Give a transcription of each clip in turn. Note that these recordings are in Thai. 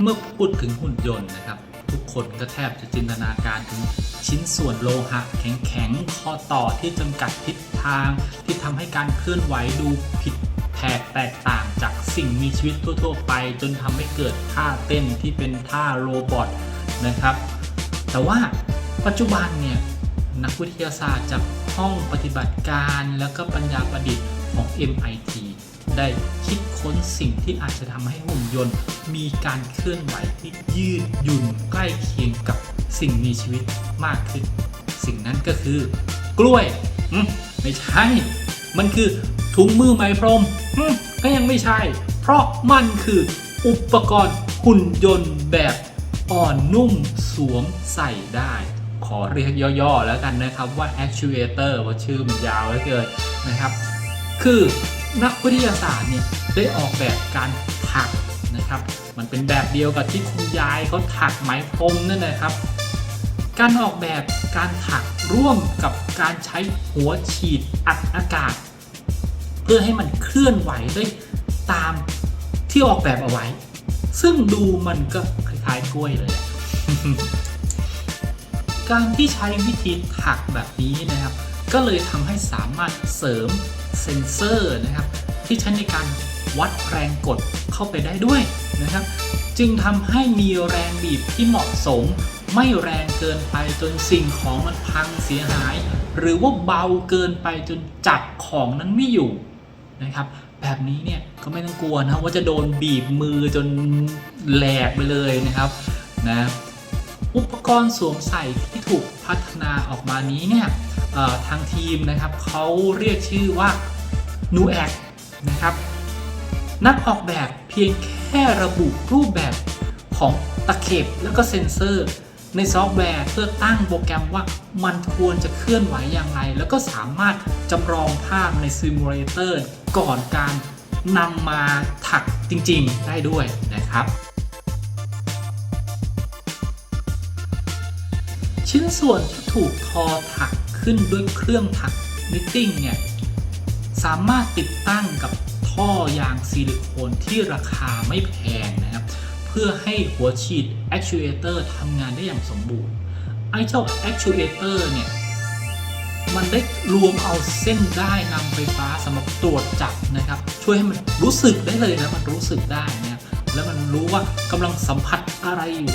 เมื่อพูดถึงหุ่นยนต์นะครับ ทุกคนก็แทบจะจินตนาการถึงชิ้นส่วนโลหะแข็งๆข้อต่อที่จำกัดทิศทาง ที่ทำให้การเคลื่อนไหวดูผิดแผกแตกต่างจากสิ่งมีชีวิตทั่ว ๆ ไป จนทำให้เกิดท่าเต้นที่เป็นท่าโรบอทนะครับ แต่ว่าปัจจุบันเนี่ยนักวิทยาศาสตร์จากห้องปฏิบัติการ แล้วก็ปัญญาประดิษฐ์ของ MIT ได้คิดค้นสิ่งที่อาจจะทำให้หุ่นยนต์ มีการเคลื่อนไหวที่ยืดหยุ่นใกล้เคียงกับสิ่งมีชีวิตมากขึ้น สิ่งนั้นก็คือกล้วยอืมไม่ใช่ มันคือถุงมือไหมพรมอืมก็ยังไม่ใช่ เพราะมันคืออุปกรณ์หุ่นยนต์แบบอ่อนนุ่มสวมใส่ได้ ขอเรียกย่อๆแล้วกันนะครับว่า actuator เพราะชื่อมันยาวเหลือเกินนะครับ คือ นักวิทยาศาสตร์เนี่ยได้ออกแบบการถักนะครับ มันเป็นแบบเดียวกับที่คุณยายเขาถักไหมพรมนั่นนะครับ การออกแบบการถักร่วมกับการใช้หัวฉีดอัดอากาศ เพื่อให้มันเคลื่อนไหวได้ตามที่ออกแบบเอาไว้ ซึ่งดูมันก็คล้ายๆกล้วยเลย การที่ใช้วิธีถักแบบนี้นะครับ ก็เลยทำให้สามารถเสริม เซ็นเซอร์นะครับ ที่ใช้ในการวัดแรงกดเข้าไปได้ด้วยนะครับ จึงทำให้มีแรงบีบที่เหมาะสม ไม่แรงเกินไปจนสิ่งของมันพังเสียหาย หรือว่าเบาเกินไปจนจับของนั้นไม่อยู่นะครับ แบบนี้เนี่ยก็ไม่ต้องกลัวนะว่าจะโดนบีบมือจนแหลกไปเลยนะครับนะอุปกรณ์สวมใส่ที่ถูกพัฒนาออกมานี้เนี่ย ทางทีมนะครับเขาเรียกชื่อว่า n u a c นะครับนักออกแบบเพียงแค่ระบุรูปแบบของตะเข็บแล้วก็เซ็นเซอร์ ในซอฟต์แวร์เพื่อตั้งโปรแกรมว่ามันควรจะเคลื่อนไหวอย่างไร แล้วก็สามารถจำลองภาพในซิมูเลเตอร์ก่อนการนำมาถักจริงๆได้ด้วยนะครับ ชิ้นส่วนที่ถูกทอถัก ขึ้นด้วยเครื่องถักนิตติ้งเนี่ยสามารถติดตั้งกับท่อยางซิลิโคนที่ราคาไม่แพงนะครับ เพื่อให้หัวฉีด actuator ทำงานได้อย่างสมบูรณ์ไอ้เจ้า actuator เนี่ยมันได้รวมเอาเส้นได้นำไฟฟ้าสำหรับตรวจจับนะครับ ช่วยให้มันรู้สึกได้เลยนะมันรู้สึกได้นะแล้วมันรู้ว่ากำลังสัมผัสอะไรอยู่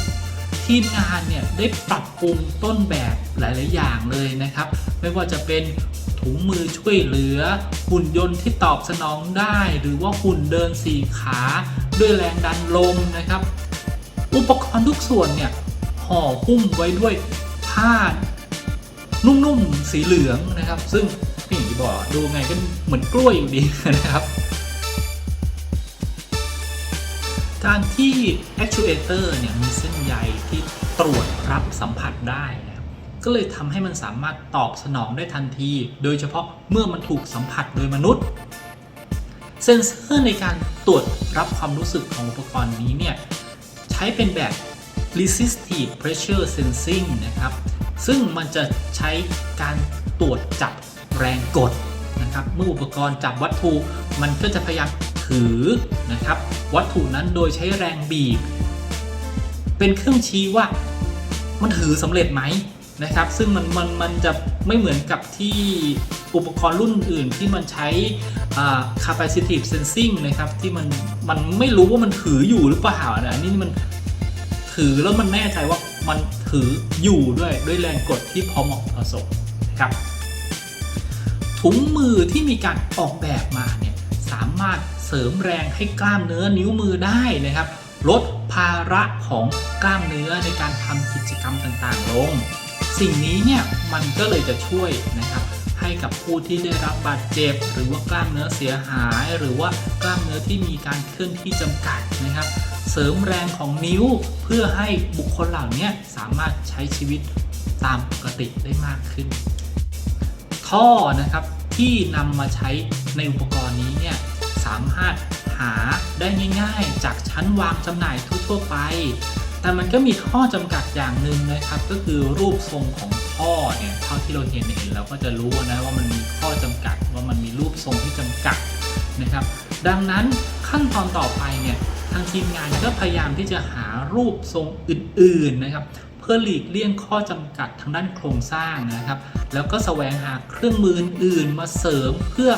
ทีมงานเนี่ยได้ปรับปรุงต้นแบบหลาย ๆ อย่างเลยนะครับ ไม่ว่าจะเป็นถุงมือช่วยเหลือ หุ่นยนต์ที่ตอบสนองได้ หรือว่าหุ่นเดินสี่ขาด้วยแรงดันลมนะครับ อุปกรณ์ทุกส่วนเนี่ยห่อหุ้มไว้ด้วยผ้านุ่ม ๆ สีเหลืองนะครับ ซึ่งพี่อย่างที่บอกดูไงก็เหมือนกล้วยอยู่ดีนะครับ การที่ actuator เนี่ยมีเส้นใยที่ตรวจรับสัมผัสได้นะครับก็เลยทำให้มันสามารถตอบสนองได้ทันที โดยเฉพาะเมื่อมันถูกสัมผัสโดยมนุษย์ เซนเซอร์ในการตรวจรับความรู้สึกของอุปกรณ์นี้เนี่ยใช้เป็นแบบ resistive pressure sensing นะครับ ซึ่งมันจะใช้การตรวจจับแรงกดนะครับ เมื่ออุปกรณ์จับวัตถุ มันก็จะพยายาม ถือนะครับวัตถุนั้นโดยใช้แรงบีบ เป็นเครื่องชี้ว่ามันถือสำเร็จไหมนะครับ ซึ่งมันมันมันจะไม่เหมือนกับที่อุปกรณ์รุ่นอื่นที่มันใช้อ่า capacitive sensing นะครับที่มันมันไม่รู้ว่ามันถืออยู่หรือเปล่านะอันนี้มันถือแล้วมันแน่ใจว่ามันถืออยู่ด้วยด้วยแรงกดที่พอเหมาะพอสมนะครับถุงมือที่มีการออกแบบมาเนี่ย เสริมแรงให้กล้ามเนื้อนิ้วมือได้นะครับ ลดภาระของกล้ามเนื้อในการทำกิจกรรมต่างๆ ลง สิ่งนี้เนี่ยมันก็เลยจะช่วยนะครับให้กับผู้ที่ได้รับบาดเจ็บ หรือว่ากล้ามเนื้อเสียหาย หรือว่ากล้ามเนื้อที่มีการเคลื่อนที่จำกัดนะครับ เสริมแรงของนิ้วเพื่อให้บุคคลเหล่านี้สามารถใช้ชีวิตตามปกติได้มากขึ้น ท่อนะครับที่นำมาใช้ในอุปกรณ์นี้เนี่ย สามารถหาได้ง่ายๆ จากชั้นวางจำหน่ายทั่วๆไป แต่มันก็มีข้อจำกัดอย่างหนึ่งนะครับ ก็คือรูปทรงของท่อเนี่ยเท่าที่เราเห็นเห็นเราก็จะรู้นะว่ามันมีข้อจำกัดว่ามันมีรูปทรงที่จำกัดนะครับ ดังนั้นขั้นตอนต่อไปเนี่ยทางทีมงานก็พยายามที่จะหารูปทรงอื่นๆนะครับเพื่อหลีกเลี่ยงข้อจำกัดทางด้านโครงสร้างนะครับ แล้วก็แสวงหาเครื่องมืออื่นมาเสริมเพื่อ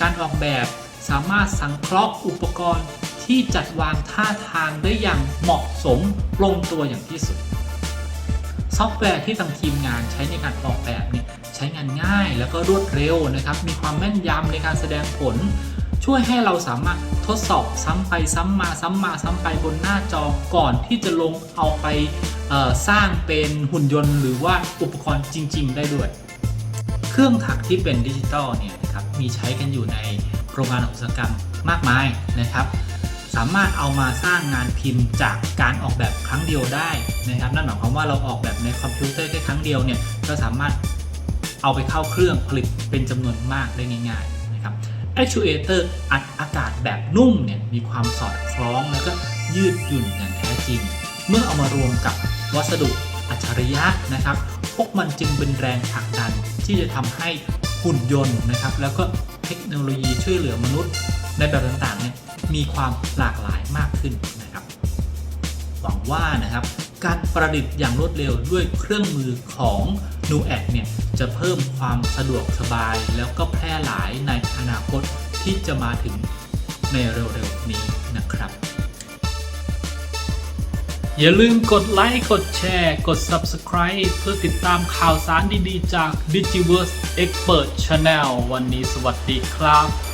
การออกแบบ สามารถสังเคราะห์อุปกรณ์ที่จัดวางท่าทางได้อย่างเหมาะสมลงตัวอย่างที่สุด ซอฟต์แวร์ที่ทางทีมงานใช้ในการออกแบบเนี่ยใช้งานง่ายแล้วก็รวดเร็วนะครับ มีความแม่นยำในการแสดงผล ช่วยให้เราสามารถทดสอบซ้ำไปซ้ำมาซ้ำมาซ้ำไปบนหน้าจอก่อนที่จะลงเอาไปสร้างเป็นหุ่นยนต์ หรือว่าอุปกรณ์จริง ๆ ได้ด้วย เครื่องถักที่เป็นดิจิตอลเนี่ยนะครับมีใช้กันอยู่ใน รงงานอุตสาหกรรมมากมายนะครับ สามารถเอามาสร้างงานพิมพ์จากการออกแบบครั้งเดียวได้นะครับนั่นหมายความว่าเราออกแบบในคอมพิวเตอร์แค่ครั้งเดียวเนี่ยก็สามารถเอาไปเข้าเครื่องผลิตเป็นจำนวนมากได้ง่ายๆนะครับ Actuator อัดอากาศแบบนุ่มเนี่ยมีความสอดคล้องแล้วก็ยืดหยุ่นอย่างแท้จริง เมื่อเอามารวมกับวัสดุอัจฉริยะนะครับ พวกมันจึงเป็นแรงผลักดันที่จะทำให้หุ่นยนต์นะครับ แล้วก็ เทคโนโลยีช่วยเหลือมนุษย์ในแบบต่างๆเนี่ยมีความหลากหลายมากขึ้นนะครับ หวังว่านะครับการประดิษฐ์อย่างรวดเร็วด้วยเครื่องมือของ n u a c เนี่ยจะเพิ่มความสะดวกสบายแล้วก็แพร่หลายในอนาคตที่จะมาถึงในเร็วๆนี้นะครับ อย่าลืมกดไลค์ กดแชร์ กด Subscribe เพื่อติดตามข่าวสารดี ๆ จาก Digiverse Expert Channel วันนี้สวัสดีครับ